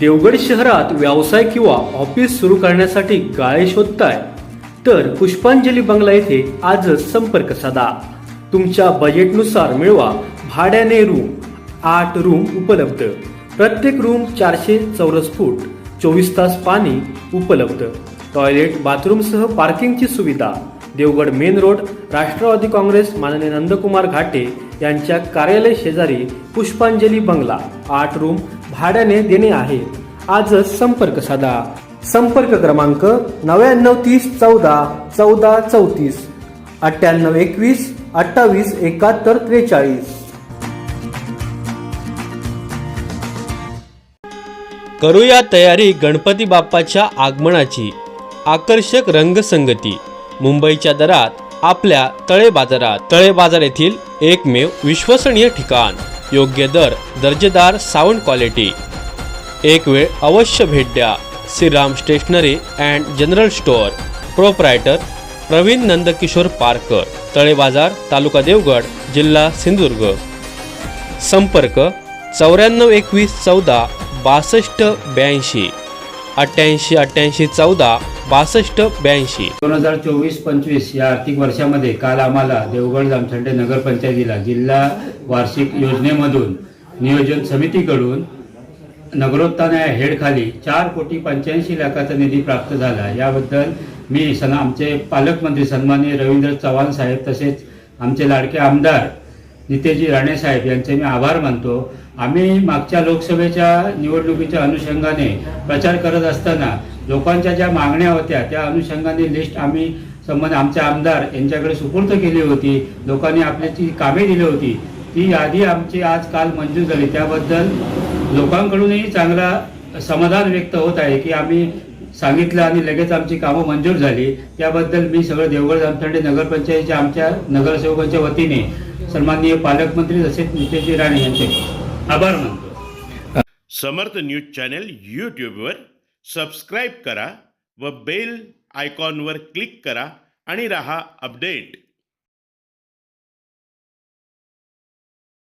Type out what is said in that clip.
देवगड शहरात व्यवसाय किंवा ऑफिस सुरू करण्यासाठी गाळे शोधताय? तर पुष्पांजली बंगला येथे आजच संपर्क साधा. तुमच्या बजेटनुसार मिळवा भाड्याने रूम आठ रूम उपलब्ध. प्रत्येक रूम चारशे चौरस फूट. चोवीस तास पाणी उपलब्ध. टॉयलेट बाथरूमसह पार्किंगची सुविधा. देवगड मेन रोड राष्ट्रवादी काँग्रेस माननीय नंदकुमार घाटे यांच्या कार्यालय शेजारी पुष्पांजली बंगला. आठ रूम भाड्याने देणे आहे. आजच संपर्क साधा. संपर्क क्रमांक नव्याण्णव तीस चौदा चौदा चौतीस अठ्ठ्याण्णव एकवीस अठ्ठावीस एकाहत्तर त्रेचाळीस. करूया तयारी गणपती बाप्पाच्या आगमनाची. आकर्षक रंगसंगती. मुंबईच्या दरात आपल्या तळे बाजारात. तळे बाजार येथील एकमेव विश्वसनीय ठिकाण. योग्य दर दर्जेदार साऊंड क्वालिटी एक वेळ अवश्य भेट द्या. Shriram stationery and general store. Proprietor Pravin Nandkishor Parkar. Tale Bazar taluka Devgad जिल्हा सिंधुदुर्ग. संपर्क चौऱ्याण्णव एकवीस चौदा बासष्ट ब्याऐंशी. अठ्ठ्याऐंशी अठ्ठ्याऐंशी चौदा बासष्ट ब्याऐंशी. दोन हजार चोवीस पंचवीस या आर्थिक वर्षामध्ये काल आम्हाला देवगड जामखंडे नगरपंचायतीला जिल्हा वार्षिक योजनेमधून नियोजन समितीकडून नगरोत्थान या हेडखाली चार कोटी पंच्याऐंशी लाखाचा निधी प्राप्त झाला. याबद्दल मी सन आमचे पालकमंत्री सन्माननीय रवींद्र चव्हाण साहेब तसेच आमचे लाडके आमदार नितेजी राणे साहेब यांचे मी आभार मानतो. आम्ही मागच्या लोकसभेच्या निवडणुकीच्या अनुषंगाने प्रचार करत असताना लोकांच्या ज्या मागण्या होत्या त्या अनुषंगाने लिस्ट आम्ही संबंध आमचे आमदार यांच्याकडे सुपूर्द केली होती. लोकांनी आपल्याची जी कामे दिली होती. ती यादी आमची आज काल मंजूर झाली. त्याबद्दल लोकांकडूनही चांगला समाधान व्यक्त होत आहे की आम्ही सांगितलं आणि लगेच आमची कामं मंजूर झाली. त्याबद्दल मी सगळं देवगड जामथंडे नगरपंचायतीच्या आमच्या नगरसेवकांच्या वतीने सन्माननीय पालकमंत्री तसेच नितेशजी राणे यांचे आभार मानतो. समर्थ न्यूज चॅनल यूट्यूबवर सबस्क्राईब करा व बेल आयकॉनवर क्लिक करा आणि रहा अपडेट.